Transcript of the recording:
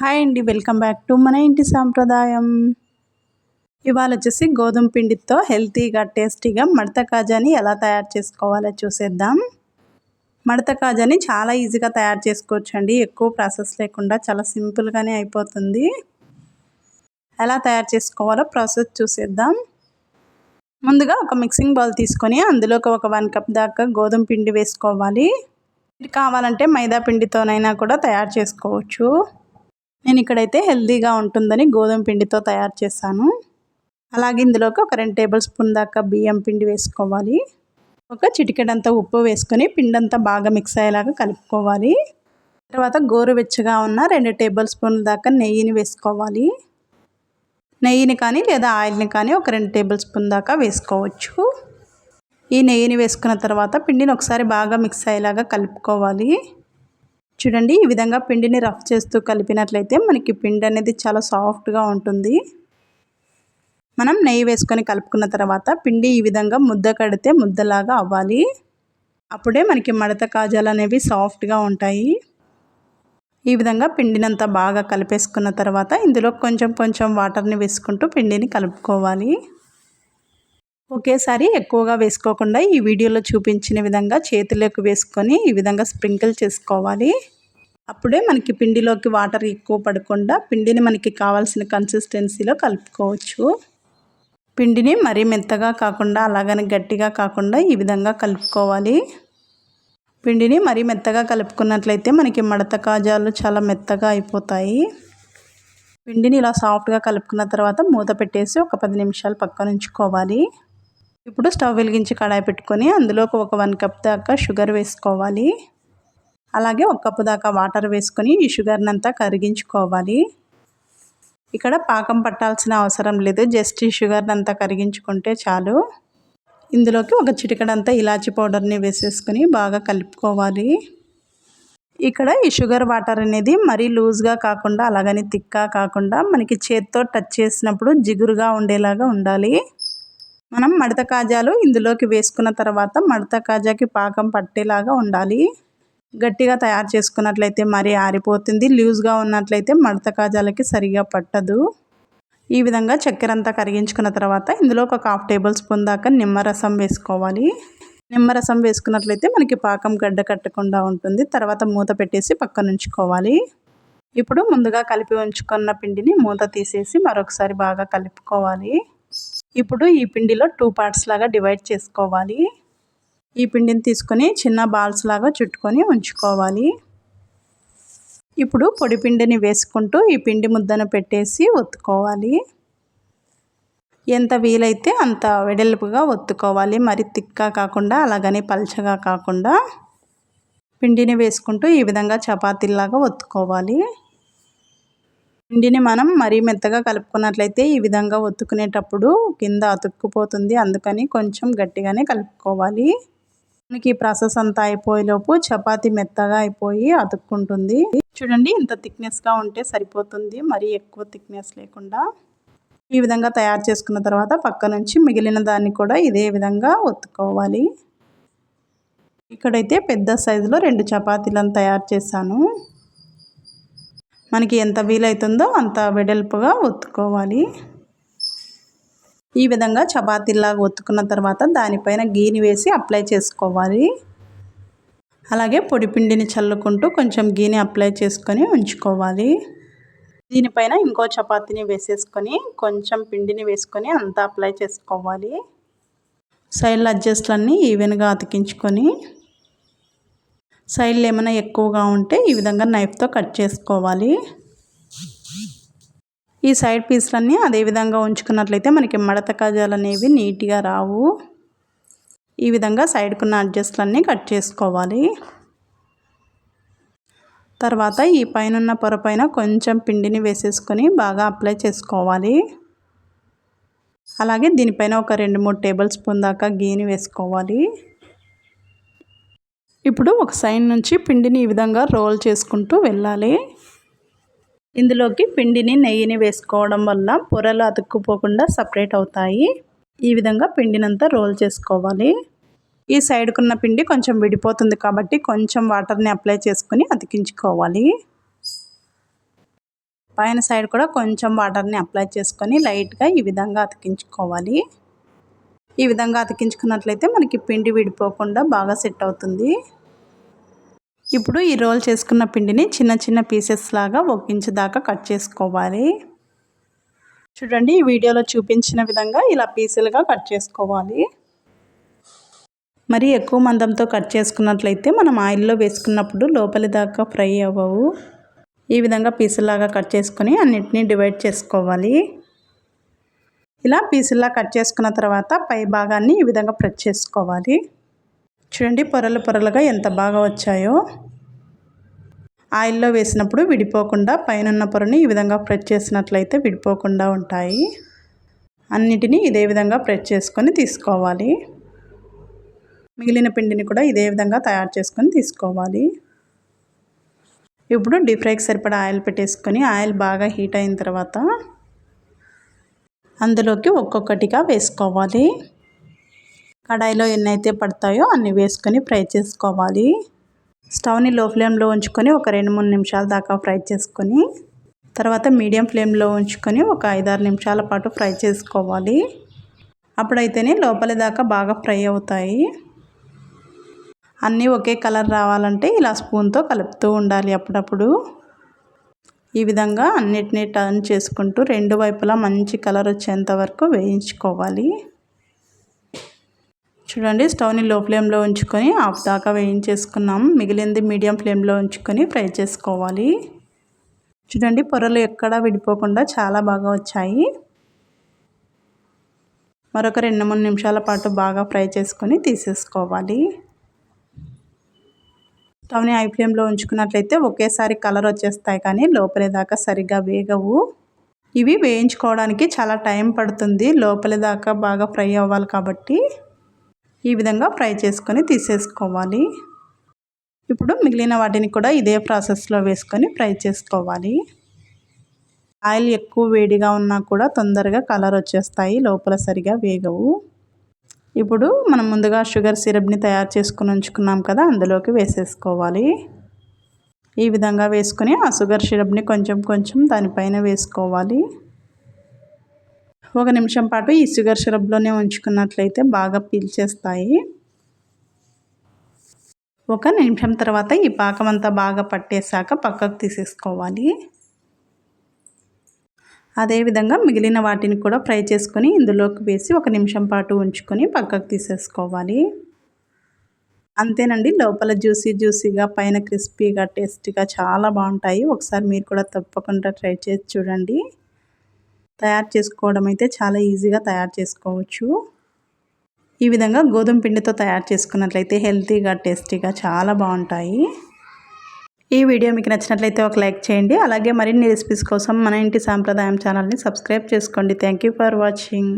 Hi అండి welcome back to మన ఇంటి సాంప్రదాయం. ఇవాళ వచ్చేసి గోధుమ పిండితో హెల్తీగా టేస్టీగా మడత కాజాని ఎలా తయారు చేసుకోవాలో చూసేద్దాం. మడత కాజాని చాలా ఈజీగా తయారు చేసుకోవచ్చు అండి ఎక్కువ ప్రాసెస్ లేకుండా చాలా సింపుల్గానే అయిపోతుంది. ఎలా తయారు చేసుకోవాలో ప్రాసెస్ చూసేద్దాం. ముందుగా ఒక మిక్సింగ్ బౌల్ తీసుకొని అందులోకి ఒక వన్ కప్ దాకా గోధుమ పిండి వేసుకోవాలి. కావాలంటే మైదా పిండితోనైనా కూడా తయారు చేసుకోవచ్చు. నేను ఇక్కడైతే హెల్తీగా ఉంటుందని గోధుమ పిండితో తయారు చేశాను. అలాగే ఇందులోకి ఒక రెండు టేబుల్ స్పూన్ దాకా బియ్యం పిండి వేసుకోవాలి. ఒక చిటికెడంతా ఉప్పు వేసుకొని పిండి అంతా బాగా మిక్స్ అయ్యేలాగా కలుపుకోవాలి. తర్వాత గోరువెచ్చగా ఉన్న రెండు టేబుల్ స్పూన్ల దాకా నెయ్యిని వేసుకోవాలి. నెయ్యిని కానీ లేదా ఆయిల్ని కానీ ఒక రెండు టేబుల్ స్పూన్ దాకా వేసుకోవచ్చు. ఈ నెయ్యిని వేసుకున్న తర్వాత పిండిని ఒకసారి బాగా మిక్స్ అయ్యేలాగా కలుపుకోవాలి. చూడండి ఈ విధంగా పిండిని రఫ్ చేస్తూ కలిపినట్లయితే మనకి పిండి అనేది చాలా సాఫ్ట్గా ఉంటుంది. మనం నెయ్యి వేసుకొని కలుపుకున్న తర్వాత పిండి ఈ విధంగా ముద్ద కడితే ముద్దలాగా అవ్వాలి. అప్పుడే మనకి మడత కాజాలు అనేవి సాఫ్ట్గా ఉంటాయి. ఈ విధంగా పిండినంతా బాగా కలిపేసుకున్న తర్వాత ఇందులో కొంచెం కొంచెం వాటర్ని వేసుకుంటూ పిండిని కలుపుకోవాలి. ఒకేసారి ఎక్కువగా వేసుకోకుండా ఈ వీడియోలో చూపించిన విధంగా చేతిలోకి వేసుకొని ఈ విధంగా స్ప్రింకిల్ చేసుకోవాలి. అప్పుడే మనకి పిండిలోకి వాటర్ ఎక్కువ పడకుండా పిండిని మనకి కావాల్సిన కన్సిస్టెన్సీలో కలుపుకోవచ్చు. పిండిని మరీ మెత్తగా కాకుండా అలాగని గట్టిగా కాకుండా ఈ విధంగా కలుపుకోవాలి. పిండిని మరీ మెత్తగా కలుపుకున్నట్లయితే మనకి మడత కాజాలు చాలా మెత్తగా అయిపోతాయి. పిండిని ఇలా సాఫ్ట్గా కలుపుకున్న తర్వాత మూత పెట్టేసి ఒక పది నిమిషాలు పక్కన ఉంచుకోవాలి. ఇప్పుడు స్టవ్ వెలిగించి కడాయి పెట్టుకొని అందులోకి ఒక వన్ కప్ దాకా షుగర్ వేసుకోవాలి. అలాగే ఒక కప్పు దాకా వాటర్ వేసుకొని ఈ షుగర్ని అంతా కరిగించుకోవాలి. ఇక్కడ పాకం పట్టాల్సిన అవసరం లేదు జస్ట్ ఈ షుగర్ని అంతా కరిగించుకుంటే చాలు. ఇందులోకి ఒక చిటికడంతా ఇలాచి పౌడర్ని వేసేసుకొని బాగా కలుపుకోవాలి. ఇక్కడ ఈ షుగర్ వాటర్ అనేది మరీ లూజ్గా కాకుండా అలాగని తిక్కా కాకుండా మనకి చేత్తో టచ్ చేసినప్పుడు జిగురుగా ఉండేలాగా ఉండాలి. మనం మడత కాజాలు ఇందులోకి వేసుకున్న తర్వాత మడత కాజాకి పాకం పట్టేలాగా ఉండాలి. గట్టిగా తయారు చేసుకున్నట్లయితే మరీ ఆరిపోతుంది. లూజ్గా ఉన్నట్లయితే మడత కాజాలకి సరిగా పట్టదు. ఈ విధంగా చక్కెర అంతా కరిగించుకున్న తర్వాత ఇందులో ఒక హాఫ్ టేబుల్ స్పూన్ దాకా నిమ్మరసం వేసుకోవాలి. నిమ్మరసం వేసుకున్నట్లయితే మనకి పాకం గడ్డ కట్టకుండా ఉంటుంది. తర్వాత మూత పెట్టేసి పక్కన ఉంచుకోవాలి. ఇప్పుడు ముందుగా కలిపి ఉంచుకున్న పిండిని మూత తీసేసి మరొకసారి బాగా కలుపుకోవాలి. ఇప్పుడు ఈ పిండిలో టూ పార్ట్స్ లాగా డివైడ్ చేసుకోవాలి. ఈ పిండిని తీసుకొని చిన్న బాల్స్ లాగా చుట్టుకొని ఉంచుకోవాలి. ఇప్పుడు పొడి పిండిని వేసుకుంటూ ఈ పిండి ముద్దను పెట్టేసి ఒత్తుకోవాలి. ఎంత వీలైతే అంత వెడల్పుగా ఒత్తుకోవాలి. మరి తిక్కా కాకుండా అలాగని పల్చగా కాకుండా పిండిని వేసుకుంటూ ఈ విధంగా చపాతీలాగా ఒత్తుకోవాలి. పిండిని మనం మరీ మెత్తగా కలుపుకున్నట్లయితే ఈ విధంగా ఒత్తుకునేటప్పుడు కింద అతుక్కుపోతుంది. అందుకని కొంచెం గట్టిగానే కలుపుకోవాలి. మనకి ప్రాసెస్ అంతా అయిపోయేలోపు చపాతీ మెత్తగా అయిపోయి అతుక్కుంటుంది. చూడండి ఇంత థిక్నెస్గా ఉంటే సరిపోతుంది. మరీ ఎక్కువ థిక్నెస్ లేకుండా ఈ విధంగా తయారు చేసుకున్న తర్వాత పక్క నుంచి మిగిలిన దాన్ని కూడా ఇదే విధంగా ఒత్తుకోవాలి. ఇక్కడైతే పెద్ద సైజులో రెండు చపాతీలను తయారు చేశాను. మనకి ఎంత వీలవుతుందో అంత వెడల్పుగా ఒత్తుకోవాలి. ఈ విధంగా చపాతీలాగా ఒత్తుకున్న తర్వాత దానిపైన గీని వేసి అప్లై చేసుకోవాలి. అలాగే పొడి పిండిని చల్లుకుంటూ కొంచెం గీని అప్లై చేసుకొని ఉంచుకోవాలి. దీనిపైన ఇంకో చపాతీని వేసేసుకొని కొంచెం పిండిని వేసుకొని అంతా అప్లై చేసుకోవాలి. సైడ్ అడ్జస్ట్లన్నీ ఈవెన్గా అతికించుకొని సైడ్లు ఏమైనా ఎక్కువగా ఉంటే ఈ విధంగా నైఫ్తో కట్ చేసుకోవాలి. ఈ సైడ్ పీస్లన్నీ అదే విధంగా ఉంచుకున్నట్లయితే మనకి మడత కాజాలు అనేవి నీట్గా రావు. ఈ విధంగా సైడ్కున్న అడ్జస్ట్లన్నీ కట్ చేసుకోవాలి. తర్వాత ఈ పైన పొరపైన కొంచెం పిండిని వేసేసుకొని బాగా అప్లై చేసుకోవాలి. అలాగే దీనిపైన ఒక రెండు మూడు టేబుల్ స్పూన్ దాకా గీని వేసుకోవాలి. ఇప్పుడు ఒక సైడ్ నుంచి పిండిని ఈ విధంగా రోల్ చేసుకుంటూ వెళ్ళాలి. ఇందులోకి పిండిని నెయ్యిని వేసుకోవడం వల్ల పొరలు అతుక్కుపోకుండా సపరేట్ అవుతాయి. ఈ విధంగా పిండినంతా రోల్ చేసుకోవాలి. ఈ సైడ్కున్న పిండి కొంచెం విడిపోతుంది కాబట్టి కొంచెం వాటర్ని అప్లై చేసుకుని అతికించుకోవాలి. పైన సైడ్ కూడా కొంచెం వాటర్ని అప్లై చేసుకొని లైట్గా ఈ విధంగా అతికించుకోవాలి. ఈ విధంగా అతికించుకున్నట్లయితే మనకి పిండి విడిపోకుండా బాగా సెట్ అవుతుంది. ఇప్పుడు ఈ రోల్ చేసుకున్న పిండిని చిన్న చిన్న పీసెస్ లాగా ఒక ఇంచు దాకా కట్ చేసుకోవాలి. చూడండి ఈ వీడియోలో చూపించిన విధంగా ఇలా పీసులుగా కట్ చేసుకోవాలి. మరి ఎక్కువ మందంతో కట్ చేసుకున్నట్లయితే మనం ఆయిల్లో వేసుకున్నప్పుడు లోపలి దాకా ఫ్రై అవ్వవు. ఈ విధంగా పీసులాగా కట్ చేసుకొని అన్నిటినీ డివైడ్ చేసుకోవాలి. ఇలా పీసుల్లా కట్ చేసుకున్న తర్వాత పై భాగాన్ని ఈ విధంగా ప్రెస్ చేసుకోవాలి. చూడండి పొరలు పొరలుగా ఎంత బాగా వచ్చాయో. ఆయిల్లో వేసినప్పుడు విడిపోకుండా పైన పొరని ఈ విధంగా ప్రెస్ చేసినట్లయితే విడిపోకుండా ఉంటాయి. అన్నిటినీ ఇదే విధంగా ప్రెస్ చేసుకొని తీసుకోవాలి. మిగిలిన పిండిని కూడా ఇదే విధంగా తయారు చేసుకొని తీసుకోవాలి. ఇప్పుడు డీప్ ఫ్రైకి సరిపడా ఆయిల్ పెట్టేసుకొని ఆయిల్ బాగా హీట్ అయిన తర్వాత అందులోకి ఒక్కొక్కటిగా వేసుకోవాలి. కడాయిలో ఎన్ని అయితే పడతాయో అన్ని వేసుకొని ఫ్రై చేసుకోవాలి. స్టవ్ని లో ఫ్లేమ్లో ఉంచుకొని ఒక రెండు మూడు నిమిషాల దాకా ఫ్రై చేసుకొని తర్వాత మీడియం ఫ్లేమ్లో ఉంచుకొని ఒక ఐదారు నిమిషాల పాటు ఫ్రై చేసుకోవాలి. అప్పుడైతేనే లోపలి దాకా బాగా ఫ్రై అవుతాయి. అన్నీ ఒకే కలర్ రావాలంటే ఇలా స్పూన్తో కలుపుతూ ఉండాలి అప్పుడప్పుడు. ఈ విధంగా అన్నిటినీ టర్న్ చేసుకుంటూ రెండు వైపులా మంచి కలర్ వచ్చేంత వరకు వేయించుకోవాలి. చూడండి స్టవ్ని లో ఫ్లేమ్లో ఉంచుకొని హాఫ్ దాకా వేయించేసుకున్నాం. మిగిలింది మీడియం ఫ్లేమ్లో ఉంచుకొని ఫ్రై చేసుకోవాలి. చూడండి పొరలు ఎక్కడా విడిపోకుండా చాలా బాగా వచ్చాయి. మరొక రెండు మూడు నిమిషాల పాటు బాగా ఫ్రై చేసుకొని తీసేసుకోవాలి. స్టవ్ని ఐ ఫ్లేమ్లో ఉంచుకున్నట్లయితే ఒకేసారి కలర్ వచ్చేస్తాయి కానీ లోపలి దాకా సరిగ్గా వేగవు. ఇవి వేయించుకోవడానికి చాలా టైం పడుతుంది. లోపలి దాకా బాగా ఫ్రై అవ్వాలి కాబట్టి. ఈ విధంగా ఫ్రై చేసుకొని తీసేసుకోవాలి. ఇప్పుడు మిగిలిన వాటిని కూడా ఇదే ప్రాసెస్లో వేసుకొని ఫ్రై చేసుకోవాలి. ఆయిల్ ఎక్కువ వేడిగా ఉన్నా కూడా తొందరగా కలర్ వచ్చేస్తాయి లోపల సరిగా వేగవు. ఇప్పుడు మనం ముందుగా షుగర్ సిరప్ని తయారు చేసుకుని ఉంచుకున్నాం కదా అందులోకి వేసేసుకోవాలి. ఈ విధంగా వేసుకొని ఆ షుగర్ సిరప్ని కొంచెం కొంచెం దానిపైన వేసుకోవాలి. ఒక నిమిషం పాటు ఈ షుగర్ షరబ్లోనే ఉంచుకున్నట్లయితే బాగా పీల్చేస్తాయి ఒక నిమిషం తర్వాత ఈ పాకం అంతా బాగా పట్టేశాక పక్కకు తీసేసుకోవాలి. అదేవిధంగా మిగిలిన వాటిని కూడా ఫ్రై చేసుకొని ఇందులోకి వేసి ఒక నిమిషం పాటు ఉంచుకొని పక్కకు తీసేసుకోవాలి. అంతేనండి లోపల జ్యూసీ జ్యూసీగా పైన క్రిస్పీగా టేస్టీగా చాలా బాగుంటాయి. ఒకసారి మీరు కూడా తప్పకుండా ట్రై చేసి చూడండి. తయారు చేసుకోవడం అయితే చాలా ఈజీగా తయారు చేసుకోవచ్చు. ఈ విధంగా గోధుమ పిండితో తయారు చేసుకున్నట్లయితే హెల్తీగా టేస్టీగా చాలా బాగుంటాయి. ఈ వీడియో మీకు నచ్చినట్లయితే ఒక లైక్ చేయండి. అలాగే మరిన్ని రెసిపీస్ కోసం మన ఇంటి సాంప్రదాయం ఛానల్ని సబ్స్క్రైబ్ చేసుకోండి. Thank for watching